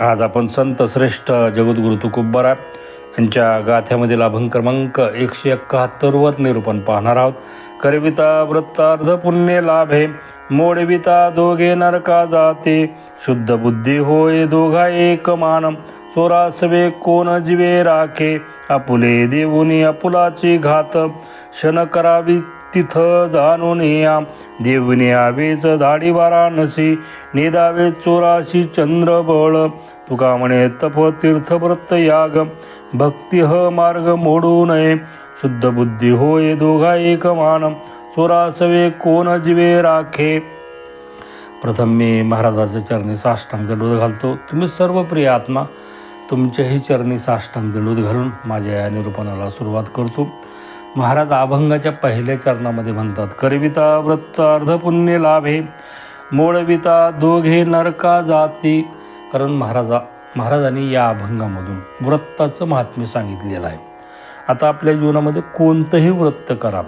आज आपण संत श्रेष्ठ जगद्गुरु तुकुब्बरा यांच्या गाथ्यामधील अभंग क्रमांक एकशे एकाहत्तरवर निरूपण पाहणार आहोत. करविता वृत्तार्ध पुण्य लाभे मोडविता दोघे नरका जाते. शुद्ध बुद्धी होय दोघा एक मान चोरासवे कोण जीवे राखे. आपुले देऊनी आपुलाची घात क्षण करावी तिथ जाणून या देवने आवेच धाडी वाराणसी निदावे चोराशी चंद्र बळ तुका म्हणे तप तीर्थ व्रत याग. भक्ती ह मार्ग मोडू नये. शुद्ध बुद्धी होय दोघा एक मान. चोरासवे कोण जीवे राखे. प्रथम मी महाराजाच्या चरणी साष्टांग दंडोत घालतो. तुम्ही सर्व प्रिय आत्मा तुमच्याही चरणी साष्टांग दंडोत घालून माझ्या या निरूपणाला सुरुवात करतो. महाराज अभंगाच्या पहिल्या चरणामध्ये म्हणतात करविता व्रत अर्धपुण्य लाभे मोळविता दोघे नरका जाती. कारण महाराजा महाराजांनी या अभंगामधून व्रताचं महात्म्य सांगितलेलं आहे. आता आपल्या जीवनामध्ये कोणतंही व्रत करा.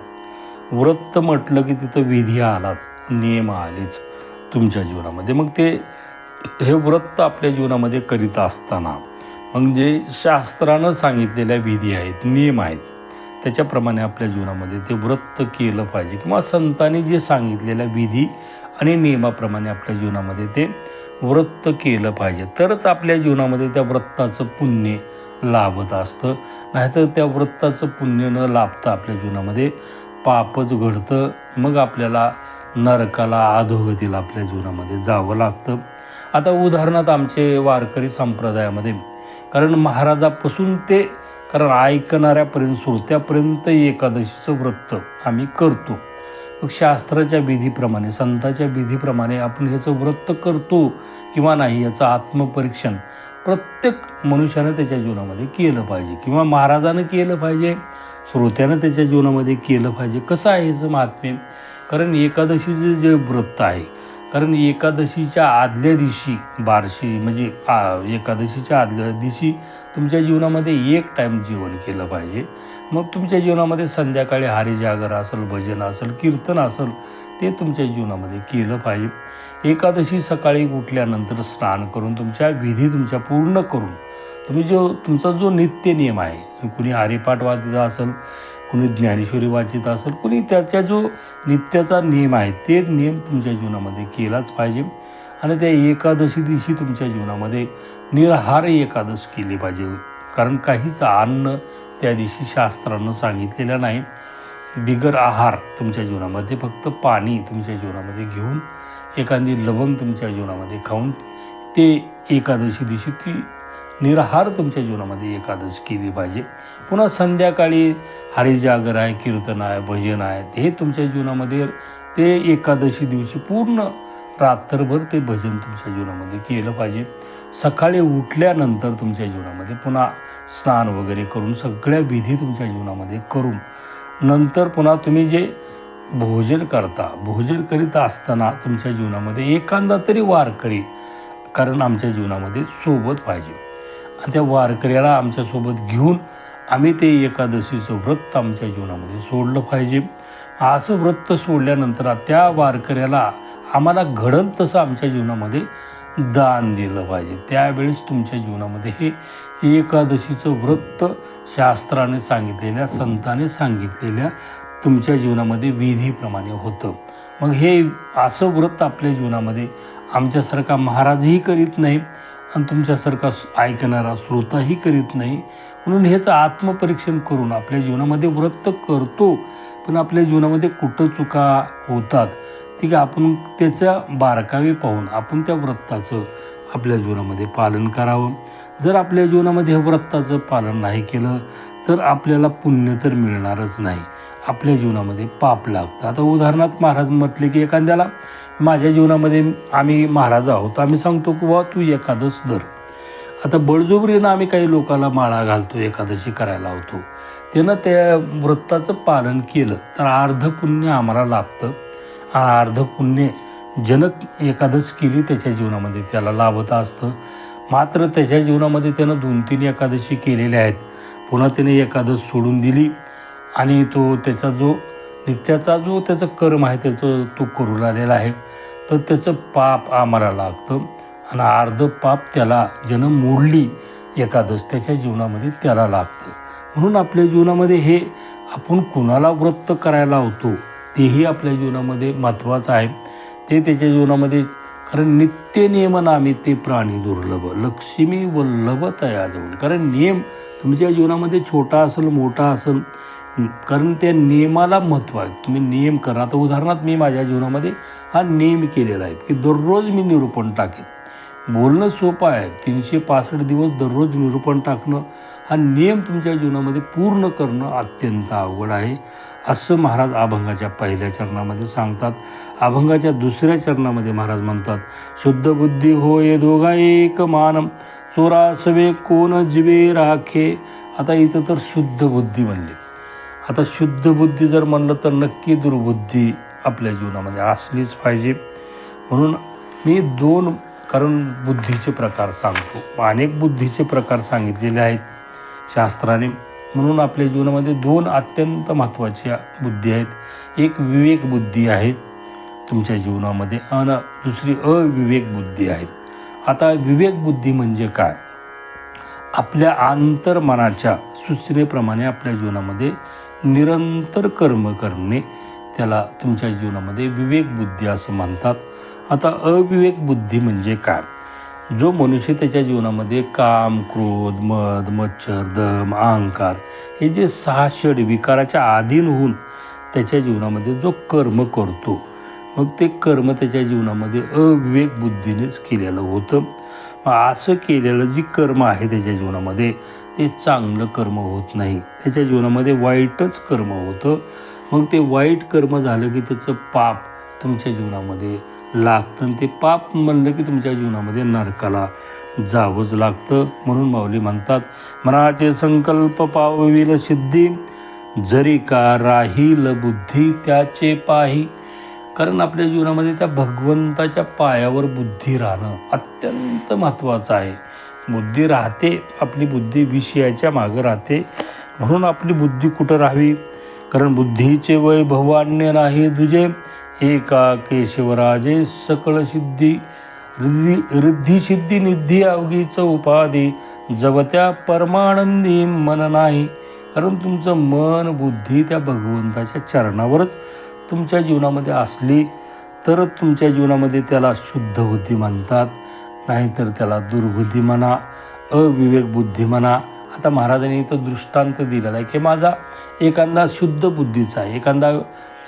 व्रत म्हटलं की तिथं विधी आलाच नियम आलेच तुमच्या जीवनामध्ये. मग ते हे व्रत आपल्या जीवनामध्ये करीत असताना मग जे शास्त्रानं सांगितलेल्या विधी आहेत नियम आहेत त्याच्याप्रमाणे आपल्या जीवनामध्ये ते व्रत केलं पाहिजे. किंवा संतांनी जे सांगितलेल्या विधी आणि नियमाप्रमाणे आपल्या जीवनामध्ये ते व्रत केलं पाहिजे. तरच आपल्या जीवनामध्ये त्या व्रताचं पुण्य लाभत असतं. नाहीतर त्या व्रताचं पुण्य न लाभता आपल्या जीवनामध्ये पापच घडतं. मग आपल्याला नरकाला अधोगतीला आपल्या जीवनामध्ये जावं लागतं. आता उदाहरणार्थ आमचे वारकरी संप्रदायामध्ये कारण महाराजापासून ते कारण ऐकणाऱ्यापर्यंत श्रोत्यापर्यंत एकादशीचं व्रत आम्ही करतो. मग शास्त्राच्या विधीप्रमाणे संताच्या विधीप्रमाणे आपण ह्याचं व्रत करतो किंवा नाही याचं आत्मपरीक्षण प्रत्येक मनुष्यानं त्याच्या जीवनामध्ये केलं पाहिजे किंवा महाराजानं केलं पाहिजे श्रोत्यानं त्याच्या जीवनामध्ये केलं पाहिजे. कसं आहे ह्याचं महात्म्य कारण एकादशीचं जे व्रत आहे कारण एकादशीच्या आदल्या दिवशी बारशी म्हणजे आ, एकादशीच्या आदल्या दिवशी तुमच्या जीवनामध्ये एक टाईम जेवण केलं पाहिजे. मग तुमच्या जीवनामध्ये संध्याकाळी हरिजागर असेल भजन असेल कीर्तन असेल ते तुमच्या जीवनामध्ये केलं पाहिजे. एकादशी सकाळी उठल्यानंतर स्नान करून तुमच्या विधी तुमच्या पूर्ण करून तुम्ही जो तुमचा जो नित्य नियम आहे कुणी हरिपाठ वाचित असेल कुणी ज्ञानेश्वरी वाचित असेल कुणी त्याचा जो नित्याचा नियम आहे ते नियम तुमच्या जीवनामध्ये केलाच पाहिजे. आणि त्या एकादशी दिवशी तुमच्या जीवनामध्ये निराहार एकादश केली पाहिजे. कारण काहीच अन्न त्या दिवशी शास्त्रानं सांगितलेलं नाही. बिगर आहार तुमच्या जीवनामध्ये फक्त पाणी तुमच्या जीवनामध्ये घेऊन एखादी लवंग तुमच्या जीवनामध्ये खाऊन ते एकादशी दिवशी ती निराहार तुमच्या जीवनामध्ये एकादश केली पाहिजे. पुन्हा संध्याकाळी हरिजागर आहे कीर्तन आहे भजन आहे हे तुमच्या जीवनामध्ये ते एकादशी दिवशी पूर्ण रात्रभर ते भजन तुमच्या जीवनामध्ये केलं पाहिजे. सकाळी उठल्यानंतर तुमच्या जीवनामध्ये पुन्हा स्नान वगैरे करून सगळ्या विधी तुमच्या जीवनामध्ये करून नंतर पुन्हा तुम्ही जे भोजन करता भोजन करीत असताना तुमच्या जीवनामध्ये एखादा तरी वारकरी कारण आमच्या जीवनामध्ये सोबत पाहिजे. आणि त्या वारकऱ्याला आमच्यासोबत घेऊन आम्ही ते एकादशीचं व्रत आमच्या जीवनामध्ये सोडलं पाहिजे. असं व्रत सोडल्यानंतर त्या वारकऱ्याला आम्हाला घडल तसं आमच्या जीवनामध्ये दान दिलं पाहिजे. त्यावेळेस तुमच्या जीवनामध्ये हे एकादशीचं व्रत शास्त्राने सांगितलेल्या संताने सांगितलेल्या तुमच्या जीवनामध्ये विधीप्रमाणे होतं. मग हे असं व्रत आपल्या जीवनामध्ये आमच्यासारखा महाराजही करीत नाही आणि तुमच्यासारखा ऐकणारा श्रोताही करीत नाही. म्हणून हेच आत्मपरीक्षण करून आपल्या जीवनामध्ये व्रत करतो पण आपल्या जीवनामध्ये कुठं चुका होतात ती आहे आपण त्याच्या बारकावे पाहून आपण त्या व्रताचं आपल्या जीवनामध्ये पालन करावं. जर आपल्या जीवनामध्ये हे व्रताचं पालन नाही केलं तर आपल्याला पुण्य तर मिळणारच नाही. आपल्या जीवनामध्ये पाप लागतं. आता उदाहरणार्थ महाराज म्हटले की एखाद्याला माझ्या जीवनामध्ये आम्ही महाराज आहोत आम्ही सांगतो की वा तू एखादं धर. आता बळजोबरीनं आम्ही काही लोकांना माळा घालतो एकादशी करायला होतो त्यानं त्या व्रताचं पालन केलं तर अर्ध पुण्य आम्हाला लाभतं. आणि अर्ध पुण्य जनक एकादश केली त्याच्या जीवनामध्ये त्याला लाभत असतं. मात्र त्याच्या जीवनामध्ये त्यानं दोन तीन एकादशी केलेल्या आहेत. पुन्हा त्याने एकादश सोडून दिली. आणि तो त्याचा जो नित्याचा जो त्याचा कर्म आहे त्याचं तो करू लागलेला आहे. तर त्याचं पाप आम्हाला लागतं. आणि अर्ध पाप त्याला जनम मोडली एकादश त्याच्या जीवनामध्ये त्याला लागतं. म्हणून आपल्या जीवनामध्ये हे आपण कुणाला व्रत करायला होतो तेही आपल्या जीवनामध्ये महत्त्वाचं आहे. ते त्याच्या जीवनामध्ये कारण नित्य नियम नामी ते प्राणी दुर्लभ. लक्ष्मी वल्लभ तयाजवळ कारण नियम तुमच्या जीवनामध्ये छोटा असेल मोठा असेल कारण त्या नियमाला महत्त्व आहे. तुम्ही नियम करा. आता उदाहरणार्थ मी माझ्या जीवनामध्ये हा नियम केलेला आहे की दररोज मी निरूपण टाकेन. बोलणं सोपं आहे. तीनशे पासष्ट दिवस दररोज निरूपण टाकणं हा नियम तुमच्या जीवनामध्ये पूर्ण करणं अत्यंत अवघड आहे. असं महाराज अभंगाच्या पहिल्या चरणामध्ये सांगतात. अभंगाच्या दुसऱ्या चरणामध्ये महाराज म्हणतात शुद्ध बुद्धी हो ये दोघा एक मानम चोरासवे कोण जिवे राखे. आता इथं तर शुद्ध बुद्धी म्हणली. आता शुद्ध बुद्धी जर म्हणलं तर नक्की दुर्बुद्धी आपल्या जीवनामध्ये असलीच पाहिजे. म्हणून मी दोन कारण बुद्धीचे प्रकार सांगतो. अनेक बुद्धीचे प्रकार सांगितलेले आहेत. शास्त्राने म्हणून आपल्या जीवनामध्ये दोन अत्यंत महत्त्वाच्या बुद्धी आहेत. एक विवेक बुद्धी आहे तुमच्या जीवनामध्ये आणि दुसरी अविवेक बुद्धी आहे. आता विवेक बुद्धी म्हणजे काय? आपल्या आंतरमनाच्या सूचनेप्रमाणे आपल्या जीवनामध्ये निरंतर कर्म करणे त्याला तुमच्या जीवनामध्ये विवेक बुद्धी असं म्हणतात. आता अविवेक बुद्धी म्हणजे काय? जो मनुष्य त्याच्या जीवनामध्ये काम क्रोध मद मच्छर दम अहंकार हे जे सहा षड विकाराच्या अधीन होऊन त्याच्या जीवनामध्ये जो कर्म करतो मग ते कर्म त्याच्या जीवनामध्ये अविवेक बुद्धीनेच केलेलं होतं. मग असं केलेलं जी कर्म आहे त्याच्या जीवनामध्ये ते चांगलं कर्म होत नाही. त्याच्या जीवनामध्ये वाईटच कर्म होतं. मग ते वाईट कर्म झालं की त्याचं पाप तुमच्या जीवनामध्ये लागतं. आणि ते पाप म्हणलं की तुमच्या जीवनामध्ये नरकाला जावंच लागतं. म्हणून माऊली म्हणतात मनाचे संकल्प पावविल सिद्धी जरी का राहील बुद्धी त्याचे पाही कारण आपल्या जीवनामध्ये त्या भगवंताच्या पायावर बुद्धी राहणं अत्यंत महत्त्वाचं आहे. बुद्धी राहते आपली बुद्धी विषयाच्या मागं राहते. म्हणून आपली बुद्धी कुठं राहावी? कारण बुद्धीचे वय भवान्य नाही तुझे एका केशवराजे सकळ सिद्धी रिद्धी रिद्धी सिद्धी निधी अवघीच उपाधी जवत्या परमानंदी मन नाही. कारण तुमचं मन बुद्धी त्या भगवंताच्या चरणावरच तुमच्या जीवनामध्ये असली तरच तुमच्या जीवनामध्ये त्याला शुद्ध बुद्धी म्हणतात. नाहीतर त्याला दुर्बुद्धी म्हणा अविवेक बुद्धी म्हणा. आता महाराजांनी इथं दृष्टांत दिलेला आहे की माझा एखादा शुद्ध बुद्धीचा आहे एखादा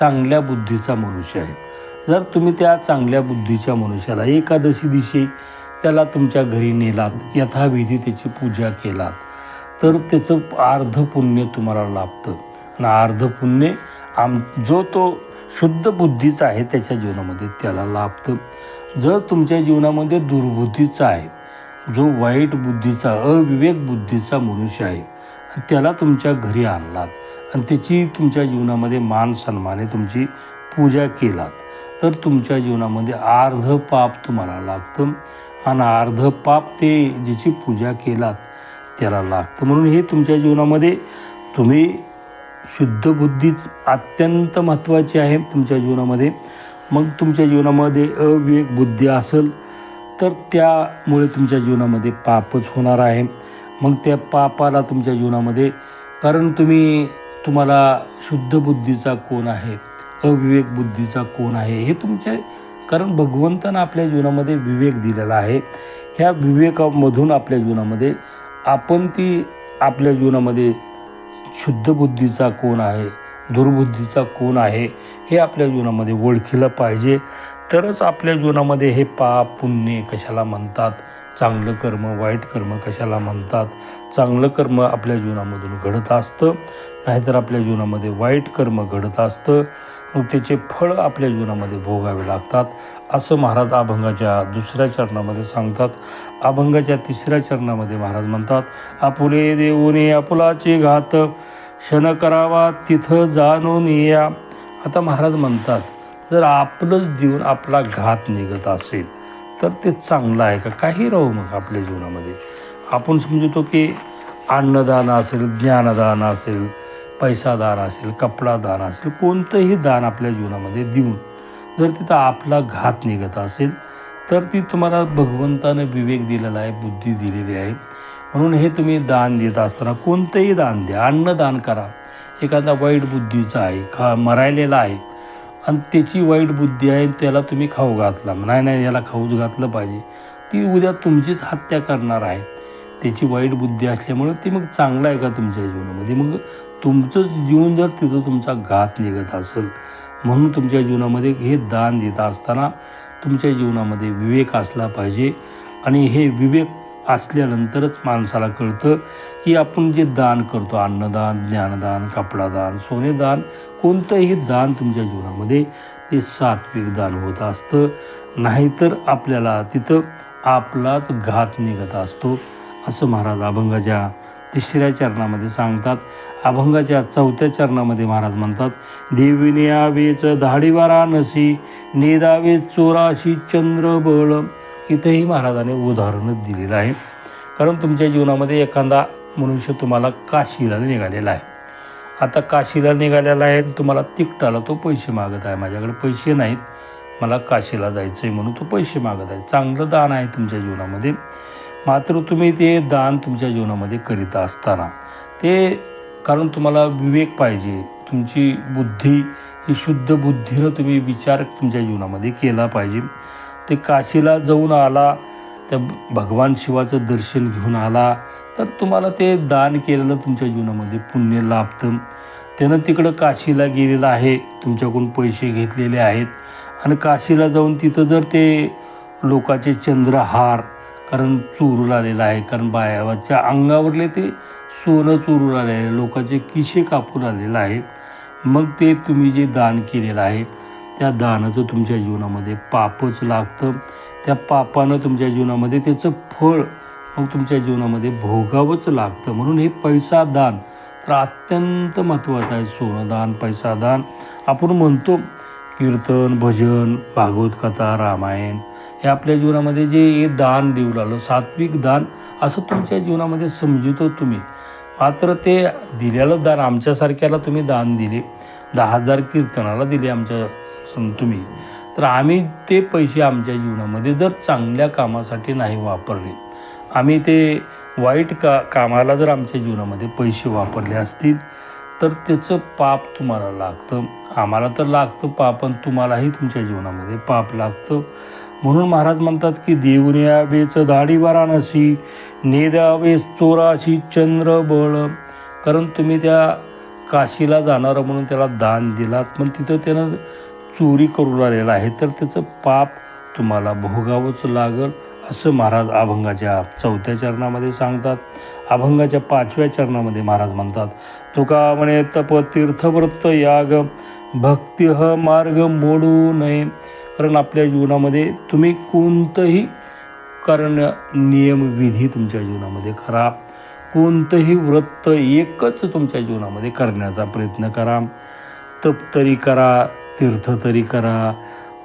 चांगल्या बुद्धीचा मनुष्य आहे. जर तुम्ही त्या चांगल्या बुद्धीच्या मनुष्याला एकादशी दिवशी त्याला तुमच्या घरी नेलात यथाविधी त्याची पूजा केलात तर त्याचं अर्ध पुण्य तुम्हाला लाभतं. आणि अर्ध पुण्य आम जो तो शुद्ध बुद्धीचा आहे त्याच्या जीवनामध्ये त्याला लाभतं. जर तुमच्या जीवनामध्ये दुर्बुद्धीचा आहे जो वाईट बुद्धीचा अविवेक बुद्धीचा मनुष्य आहे त्याला तुमच्या घरी आणलात आणि त्याची तुमच्या जीवनामध्ये मान सन्माने तुमची पूजा केलात. तर तुमच्या जीवनामध्ये अर्ध पाप तुम्हाला लागतं आणि अर्ध पाप ते ज्याची पूजा केलात त्याला लागतं. म्हणून हे तुमच्या जीवनामध्ये तुम्ही शुद्ध बुद्धीच अत्यंत महत्त्वाची आहे तुमच्या जीवनामध्ये. मग तुमच्या जीवनामध्ये अविवेक बुद्धी असेल तर त्यामुळे तुमच्या जीवनामध्ये पापच होणार आहे. मग त्या पापाला तुमच्या जीवनामध्ये कारण तुम्ही तुम्हाला शुद्ध बुद्धीचा कोण आहे अविवेक बुद्धीचा कोण आहे हे तुमचे कारण भगवंतानं आपल्या जीवनामध्ये विवेक दिलेला आहे. ह्या विवेकामधून आपल्या जीवनामध्ये आपण ती आपल्या जीवनामध्ये शुद्ध बुद्धीचा कोण आहे दुर्बुद्धीचा कोण आहे हे आपल्या जीवनामध्ये ओळखीलं पाहिजे. तरच आपल्या जीवनामध्ये हे पाप पुण्य कशाला म्हणतात? चांगलं कर्म वाईट कर्म कशाला म्हणतात? चांगलं कर्म आपल्या जीवनामधून घडत असतं नाहीतर आपल्या जीवनामध्ये वाईट कर्म घडत असतं. मग त्याचे फळ आपल्या जीवनामध्ये भोगावे लागतात. असं महाराज अभंगाच्या दुसऱ्या चरणामध्ये सांगतात. अभंगाच्या तिसऱ्या चरणामध्ये महाराज म्हणतात आपुले देऊने आपुलाचे घात क्षण करावा तिथं जाणून या. आता महाराज म्हणतात जर आपलंच देऊन आपला घात निघत असेल तर ते चांगलं आहे का? काही राहू मग आपल्या जीवनामध्ये. आपण समजतो की अन्नदान असेल ज्ञानदान असेल पैसा दान असेल कपडा दान असेल कोणतंही दान आपल्या जीवनामध्ये देऊन जर तिथं आपला घात निघत असेल तर ती तुम्हाला भगवंतानं विवेक दिलेला आहे बुद्धी दिलेली आहे. म्हणून हे तुम्ही दान देत असताना कोणतंही दान द्या. अन्नदान करा. एखादा वाईट बुद्धीचा आहे खा मरायलेला आहे आणि त्याची वाईट बुद्धी आहे त्याला तुम्ही खाऊ घातला. नाही नाही याला खाऊच घातलं पाहिजे. ती उद्या तुमचीच हत्या करणार आहे. त्याची वाईट बुद्धी असल्यामुळे ती मग चांगलं आहे का तुमच्या जीवनामध्ये? मग तुमचं जीवन जर तिथं तुमचा घात निघत असेल म्हणून तुमच्या जीवनामध्ये हे दान देत असताना तुमच्या जीवनामध्ये विवेक असला पाहिजे. आणि हे विवेक असल्यानंतरच माणसाला कळतं की आपण जे दान करतो अन्नदान ज्ञानदान कपडादान सोनेदान कोणतंही दान तुमच्या जीवनामध्ये ते सात्विक दान होत असतं. नाहीतर आपल्याला तिथं आपलाच घात निघत असतो. असं महाराज अभंगाच्या तिसऱ्या चरणामध्ये सांगतात. अभंगाच्या चौथ्या चरणामध्ये महाराज म्हणतात देवीने आवेच धाडीवारा नसी नेदावे चोराशी चंद्रबळ इथंही महाराजाने उदाहरणच दिलेलं आहे. कारण तुमच्या जीवनामध्ये एखादा मनुष्य तुम्हाला काशीला निघालेला आहे. आता काशीला निघालेला आहे तुम्हाला तिकटाला तो पैसे मागत आहे. माझ्याकडे पैसे नाहीत मला काशीला जायचं आहे म्हणून तो पैसे मागत आहे. चांगलं दान आहे तुमच्या जीवनामध्ये. मात्र तुम्ही ते दान तुमच्या जीवनामध्ये करीत असताना ते कारण तुम्हाला विवेक पाहिजे तुमची बुद्धी ही शुद्ध बुद्धीनं तुम्ही विचार तुमच्या जीवनामध्ये केला पाहिजे. ते काशीला जाऊन आला त्या भगवान शिवाचं दर्शन घेऊन आला. तर तुम्हाला ते दान केलेलं तुमच्या जीवनामध्ये पुण्य लाभतं. त्यानं तिकडं काशीला गेलेलं आहे तुमच्याकडून पैसे घेतलेले आहेत. आणि काशीला जाऊन तिथं जर ते लोकाचे चंद्रहार कारण चोरून आलेलं आहे कारण बायाच्या अंगावरले ते सोनं चोरून आलेलं आहे लोकाचे किशे कापून आलेलं आहे. मग ते तुम्ही जे दान केलेलं आहे त्या दानाचं तुमच्या जीवनामध्ये पापच लागतं. त्या पापानं तुमच्या जीवनामध्ये त्याचं फळ मग तुमच्या जीवनामध्ये भोगावंच लागतं. म्हणून हे पैसा दान तर अत्यंत महत्त्वाचं आहे. सोनं दान पैसा दान. आपण म्हणतो कीर्तन भजन भागवत कथा रामायण हे आपल्या जीवनामध्ये जे हे दान देऊ लागलं सात्विक दान असं तुमच्या जीवनामध्ये समजतो तुम्ही. मात्र ते दिलेलं दान आमच्यासारख्याला तुम्ही दान दिले. दहा हजार कीर्तनाला दिले आमच्या सम तुम्ही तर आम्ही ते पैसे आमच्या जीवनामध्ये जर चांगल्या कामासाठी नाही वापरले आम्ही ते वाईट का कामाला जर आमच्या जीवनामध्ये पैसे वापरले असतील तर त्याचं पाप तुम्हाला लागतं. आम्हाला तर लागतं पाप पण तुम्हालाही तुमच्या जीवनामध्ये पाप लागतं. म्हणून महाराज म्हणतात की देऊन यावेच दाढी वाराणसी नेद्यावेस चोराशी चंद्र बळ कारण तुम्ही त्या काशीला जाणार म्हणून त्याला दान दिलात पण तिथं त्यानं चोरी करू लागलेला आहे तर त्याचं पाप तुम्हाला भोगावंच लागल असं महाराज अभंगाच्या चौथ्या चरणामध्ये सांगतात. अभंगाच्या पाचव्या चरणामध्ये महाराज म्हणतात तुका म्हणे तप तीर्थव्रत याग भक्ती ह मार्ग मोडू नये. कारण आपल्या जीवनामध्ये तुम्ही कोणतंही कारण नियम विधी तुमच्या जीवनामध्ये करा. कोणतंही व्रत एकच तुमच्या जीवनामध्ये करण्याचा प्रयत्न करा. तप तरी करा तीर्थ तरी करा.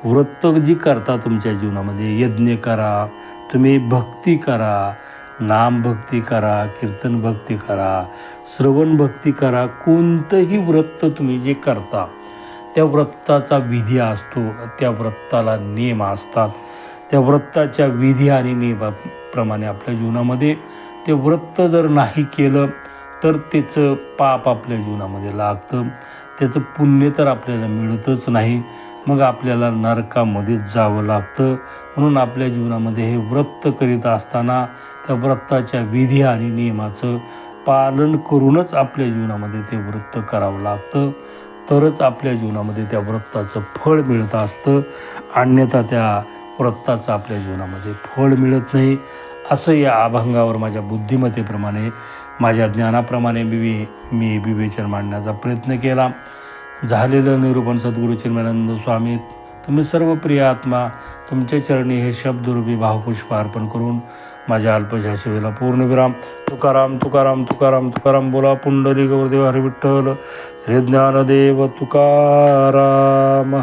व्रत जी करता तुमच्या जीवनामध्ये यज्ञ करा. तुम्ही भक्ती करा. नाम भक्ती करा कीर्तन भक्ती करा श्रवण भक्ती करा. कोणतंही व्रत तुम्ही जे करता त्या व्रताचा विधी असतो. त्या व्रताला नियम असतात. त्या व्रताच्या विधी आणि नियमाप्रमाणे आपल्या जीवनामध्ये ते व्रत जर नाही केलं तर त्याचं पाप आपल्या जीवनामध्ये लागतं. त्याचं पुण्य तर आपल्याला मिळतच नाही. मग आपल्याला नरकामध्येच जावं लागतं. म्हणून आपल्या जीवनामध्ये हे व्रत करीत असताना त्या व्रताच्या विधी आणि नियमाचं पालन करूनच आपल्या जीवनामध्ये ते व्रत करावं लागतं. तरच आपल्या जीवनामध्ये त्या व्रताचं फळ मिळत असतं. अन्यथा त्या व्रताचं आपल्या जीवनामध्ये फळ मिळत नाही. असं या अभंगावर माझ्या बुद्धिमत्तेप्रमाणे माझ्या ज्ञानाप्रमाणे मी मी विवेचन मांडण्याचा प्रयत्न केला. झालेलं निरूपण सद्गुरू चिन्मानंद स्वामी तुम्ही सर्व प्रिय आत्मा तुमच्या चरणी हे शब्दरूपी भावपुष्प अर्पण करून माझ्या अल्पशा शिवेला पूर्णविराम तुकाराम तुकाराम तुकाराम तुकाराम बोला. पुंडली गौरदेव हरी विठ्ठल श्री ज्ञानदेव तुकाराम.